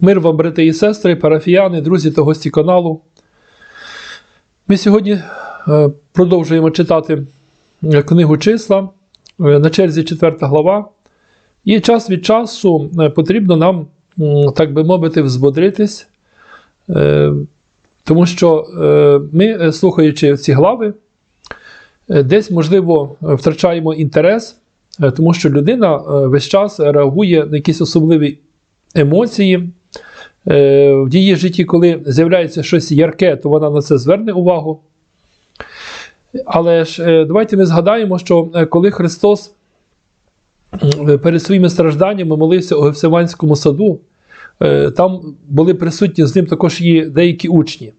Мир вам, брати і сестри, парафіяни, друзі та гості каналу. Ми сьогодні е, продовжуємо читати е, книгу числа е, на черзі 4 глава. І час від часу потрібно нам, так би мовити, взбодритись, тому що ми, слухаючи ці глави, десь, можливо, втрачаємо інтерес, тому що людина весь час реагує на якісь особливі емоції. Е, В її житті, коли з'являється щось ярке, то вона на це зверне увагу. Але ж е, давайте ми згадаємо, що е, коли Христос перед своїми стражданнями молився у Гефсиманському саду, там були присутні з ним також і деякі учні.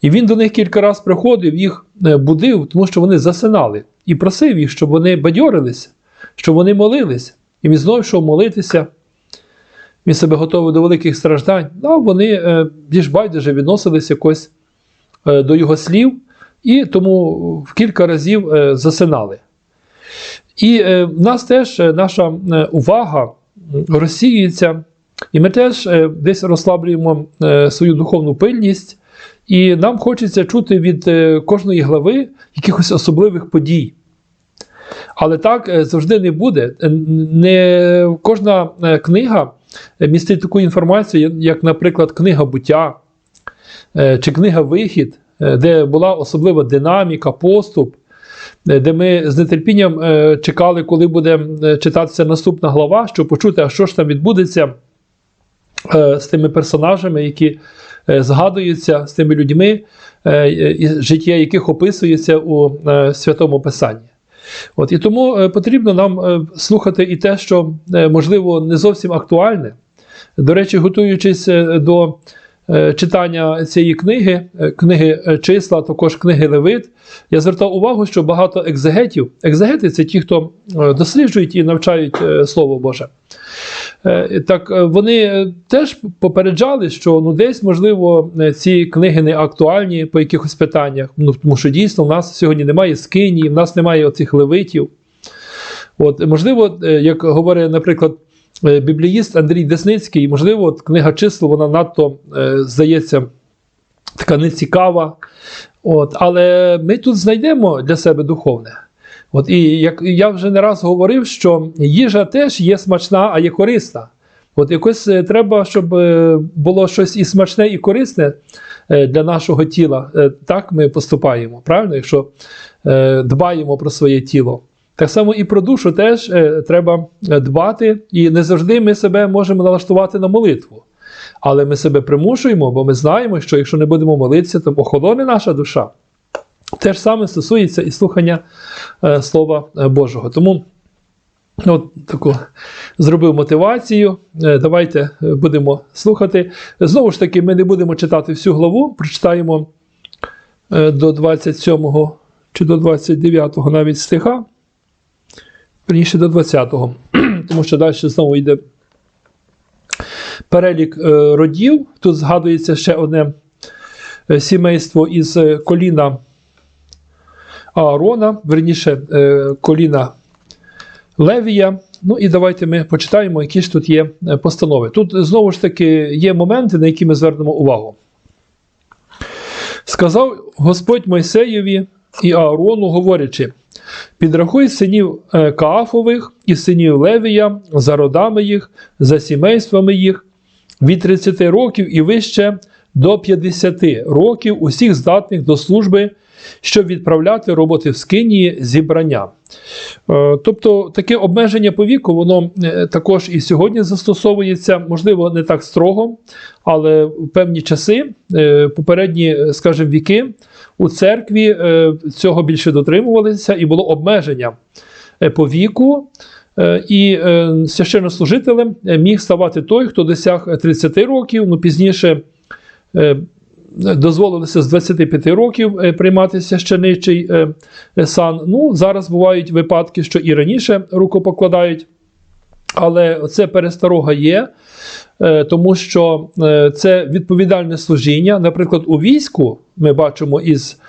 І він до них кілька разів приходив, їх будив, тому що вони засинали, і просив їх, щоб вони бадьорилися, щоб вони молились. І він знову йшов молитися. Він себе готовий до великих страждань. Ну, вони е, більш байдуже відносились якось е, до його слів, і тому в кілька разів е, засинали. І в нас теж наша увага розсіюється, і ми теж десь розслаблюємо свою духовну пильність, і нам хочеться чути від кожної глави якихось особливих подій. Але так завжди не буде. Не кожна книга містить таку інформацію, як, наприклад, книга буття е, чи книга Вихід, е, де була особлива динаміка, поступ, е, де ми з нетерпінням чекали, коли буде читатися наступна глава, щоб почути, а що ж там відбудеться з тими персонажами, які згадуються, з тими людьми, життя яких описується у святому Писанні. От, і тому е, потрібно нам е, слухати і те, що е, можливо не зовсім актуальне. До речі, готуючись до читання цієї книги, е, книги е, числа, також книги Левит, я звертав увагу, що багато екзегетів, екзегети це ті, хто е, досліджують і навчають е, Слово Боже. Е, Так е, вони е, теж попереджали, що ну десь можливо е, ці книги не актуальні по якихось питаннях. Ну тому що дійсно в нас сьогодні немає скинії, в нас немає оцих левитів. От можливо, е, як говорить, наприклад, е, бібліїст Андрій Десницький, можливо, от книга чисел, вона надто е, здається така нецікава. От, але ми тут знайдемо для себе духовне. От, і як я вже не раз говорив, що їжа теж є смачна, а є корисна. От якось е, треба, щоб е, було щось і смачне, і корисне е, для нашого тіла. Е, Так ми поступаємо, правильно, якщо е, дбаємо про своє тіло. Так само і про душу теж е, треба е, дбати, і не завжди ми себе можемо налаштувати на молитву. Але ми себе примушуємо, бо ми знаємо, що якщо не будемо молитися, то охолоне наша душа. Те ж саме стосується і слухання е, Слова Божого. Тому от таку зробив мотивацію. Давайте будемо слухати. Знову ж таки, ми не будемо читати всю главу, прочитаємо до 27 чи до 29 навіть стиха, верніше до 20-го, тому що далі знову йде перелік е, родів. Тут згадується ще одне е, сімейство із е, коліна Аарона, верніше коліна Левія. Ну і давайте ми почитаємо, які ж тут є постанови. Тут знову ж таки є моменти, на які ми звернемо увагу. Сказав Господь Мойсеєві і Аарону, говорячи: підрахуй синів е, Каафових і синів Левія за родами їх, за сімействами їх, від 30 років і вище до 50 років усіх здатних до служби, щоб відправляти роботи в скинії зібрання. Е, Тобто таке обмеження по віку, воно е, також і сьогодні застосовується, можливо, не так строго, але в певні часи, попередні, скажімо, віки у церкві е, цього більше дотримувалися і було обмеження е, по віку. Е, І священнослужителем міг ставати той, хто досяг 30 років, ну пізніше дозволилося з 25 років приймати священичий сан. Ну, зараз бувають випадки, що і раніше рукопокладають, але це пересторога є, е, тому що е, це відповідальне служіння. Наприклад, у війську ми бачимо із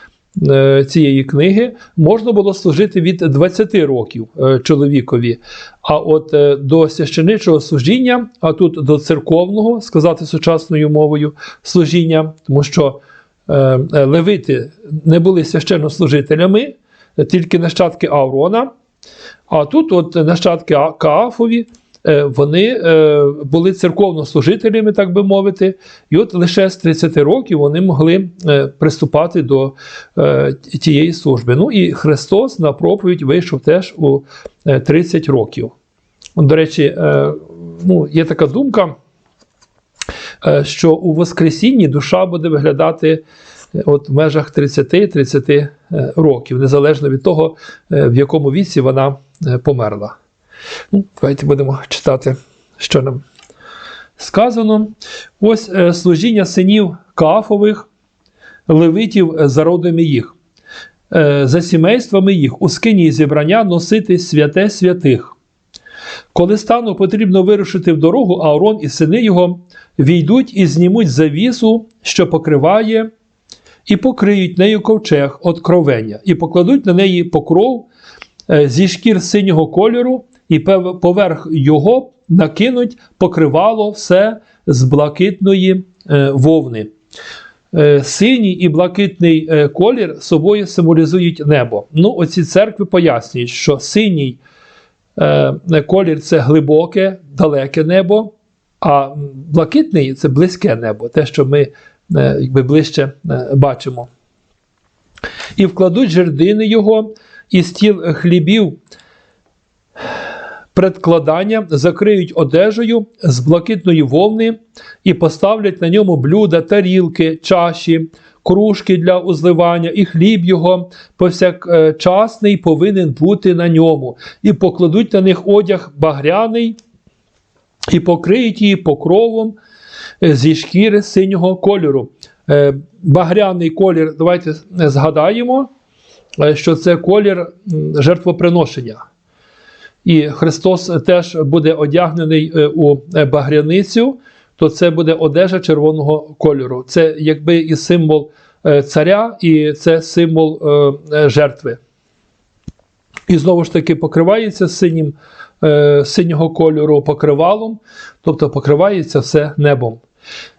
е, цієї книги можна було служити від 20 років чоловікові. А от до священичого служіння, а тут до церковного, сказати сучасною мовою, служіння, тому що левити не були священнослужителями, тільки нащадки Аврона. А тут, от нащадки Каафові, е, вони е, були церковнослужителями, так би мовити, і от лише з 30 років вони могли е, приступати до тієї служби. Ну і Христос на проповідь вийшов теж у е, 30 років. До речі, ну, є така думка, що у Воскресінні душа буде виглядати от в межах 30-30 е, років, незалежно від того, е, в якому віці вона е, померла. Ну, давайте будемо читати, що нам сказано. Ось служіння синів Каафових, левитів за родами їх, за сімействами їх, у скині зібрання носити святе святих. Коли стану потрібно вирушити в дорогу, Аарон і сини його війдуть і знімуть завісу, що покриває, і покриють нею ковчег откровення, і покладуть на неї покров е, зі шкір синього кольору, і поверх його накинуть покривало все з блакитної е, вовни. Е, Синій і блакитний колір собою символізують небо. Ну, оці церкви пояснюють, що синій колір це глибоке, далеке небо, а блакитний це близьке небо, те, що ми якби ближче е, бачимо. І вкладуть жердини його, і стіл хлібів. Предкладання закриють одежею з блакитної вовни і поставлять на ньому блюда, тарілки, чаші, кружки для узливання, і хліб його. Повсякчасний повинен бути на ньому, і покладуть на них одяг багряний, і покриють її покровом е, зі шкіри синього кольору. Е, Багряний колір, давайте згадаємо, е, що це колір жертвоприношення. І Христос теж буде одягнений е, у е, багряницю, то це буде одежа червоного кольору. Це якби і символ е, царя, і це символ е, е, жертви. І знову ж таки покривається синім, е, синього кольору покривалом, тобто покривається все небом.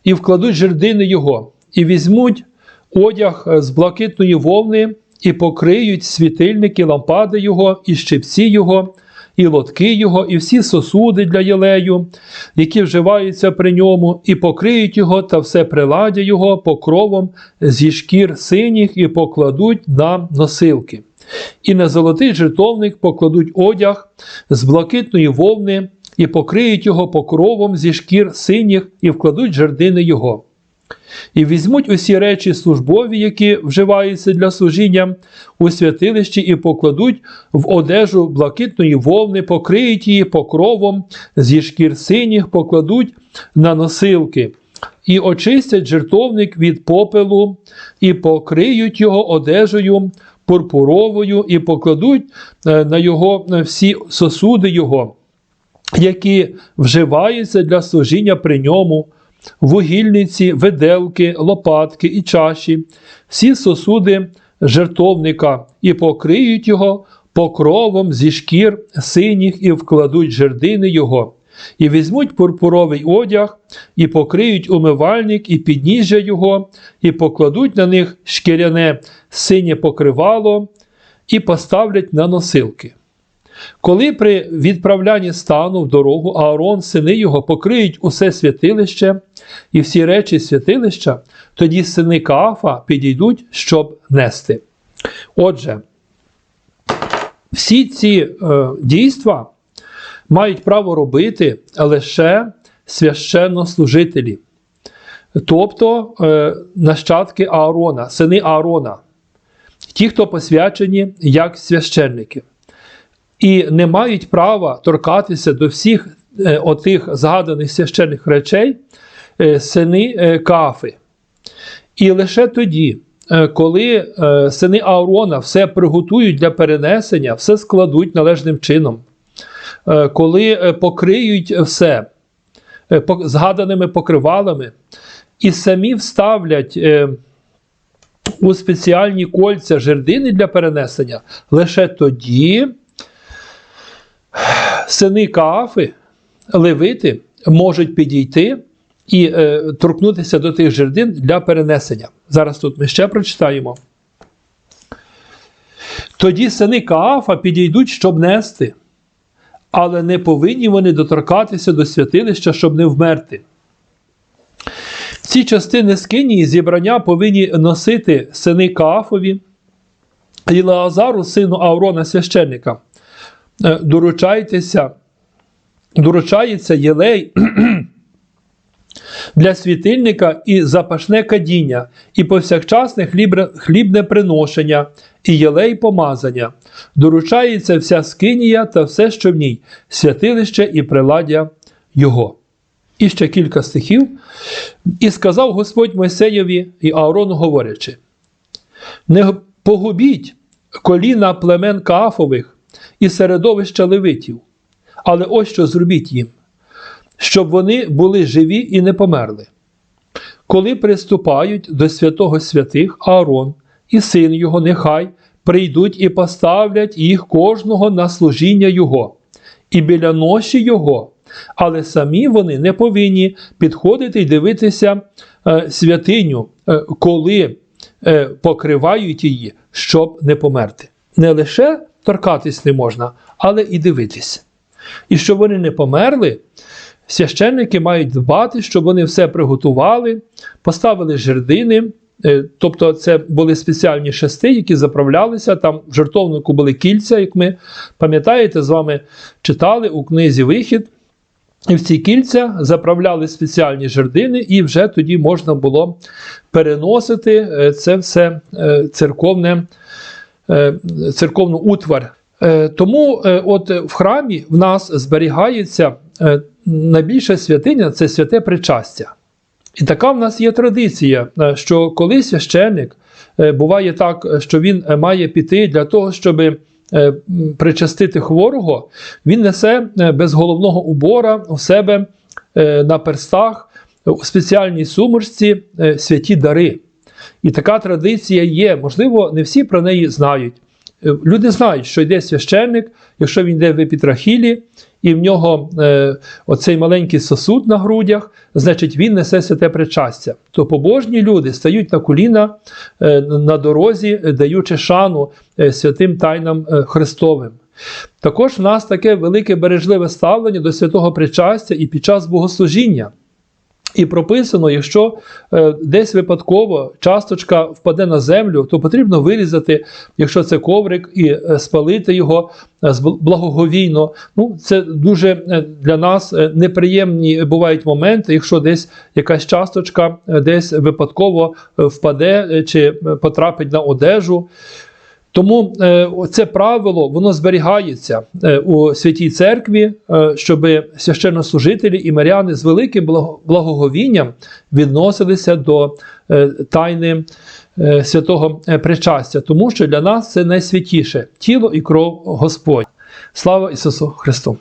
І вкладуть жердини його, і візьмуть одяг з блакитної вовни, і покриють світильники, лампади його, і щипці його, і лотки його, і всі сосуди для єлею, які вживаються при ньому, і покриють його та все приладдя його покровом зі шкір синіх, і покладуть на носилки. І на золотий жертовник покладуть одяг з блакитної вовни, і покриють його покровом зі шкір синіх, і вкладуть жердини його. І візьмуть усі речі службові, які вживаються для служіння у святилищі, і покладуть в одежу блакитної вовни, покриють її покровом зі шкір синіх, покладуть на носилки, і очистять жертовник від попелу, і покриють його одежею пурпуровою, і покладуть е, на його всі сосуди його, які вживаються для служіння при ньому вугільниці, виделки, лопатки і чаші, всі сосуди жертовника, і покриють його покровом зі шкір синіх, і вкладуть жердини його, і візьмуть пурпуровий одяг, і покриють умивальник, і підніжжя його, і покладуть на них шкіряне синє покривало, і поставлять на носилки. Коли при відправлянні стану в дорогу Аарон, сини його покриють усе святилище і всі речі святилища, тоді сини Каафа підійдуть, щоб нести. Отже, всі ці е, дійства мають право робити лише священнослужителі, тобто е, нащадки Аарона, сини Аарона, ті, хто посвячені як священники. І не мають права торкатися до всіх е, отих згаданих священних речей е, сини Кафи. І лише тоді, коли сини Аарона все приготують для перенесення, все складуть належним чином, коли е, покриють все е, згаданими покривалами, і самі вставлять. е, у спеціальні кольця жердини для перенесення, лише тоді сини Каафи, левити, можуть підійти і е, торкнутися до тих жердин для перенесення. Зараз тут ми ще прочитаємо. Тоді сини Каафа підійдуть, щоб нести, але не повинні вони доторкатися до святилища, щоб не вмерти. Ці частини скинії зібрання повинні носити сини Каафові і Лаазару, сину Аврона священника. Е, Доручайтеся, доручається єлей для світильника і запашне кадіння, і повсякчасне хлібне приношення, і єлей помазання. Доручається вся скинія та все, що в ній, святилище і приладдя його. І ще кілька стихів. І сказав Господь Мойсеєві і Аарону, говорячи: Не погубіть коліна племен Каафових і середовища левитів, але ось що зробіть їм, щоб вони були живі і не померли. Коли приступають до святого святих Аарон і син його, нехай прийдуть і поставлять їх кожного на служіння Його, і біля ноші Його, але самі вони не повинні підходити і дивитися е, святиню, е, коли е, покривають її, щоб не померти. Не лише торкатись не можна, але і дивитись. І щоб вони не померли, священники мають дбати, щоб вони все приготували, поставили жердини. Е, Тобто це були спеціальні шести, які заправлялися. Там в жертовнику були кільця, як ми пам'ятаєте, з вами читали у книзі Вихід. І в ці кільця заправляли спеціальні жердини, і вже тоді можна було переносити е, це все е, церковне, церковну утвар. Тому от в храмі в нас зберігається найбільша святиня це святе причастя. І така в нас є традиція, е, що коли священник е, буває так, що він е, має піти для того, щоб причастити хворого, він несе без головного убора у себе на перстах у спеціальній сумочці святі дари. І така традиція є. Можливо, не всі про неї знають. Е, Люди знають, що йде священник, якщо він йде в епітрахілі, і в нього е, оцей маленький сосуд на грудях, значить він несе святе причастя. То побожні люди стають на коліна е, на дорозі, даючи шану е, святим тайнам е, Христовим. Також в нас таке велике бережливе ставлення до святого причастя і під час богослужіння. І прописано, якщо е, десь випадково часточка впаде на землю, то потрібно вирізати, якщо це коврик, і е, спалити його е, благоговійно. Ну, це дуже е, для нас е, неприємні бувають моменти, якщо десь якась часточка е, десь випадково е, впаде е, чи е, потрапить на одежу. Тому е, це правило воно зберігається е, у святій церкві, е, щоб священнослужителі і миряни з великим благоговінням відносилися до тайни святого причастя, тому що для нас це найсвятіше тіло і кров Господь. Слава Ісусу Христу!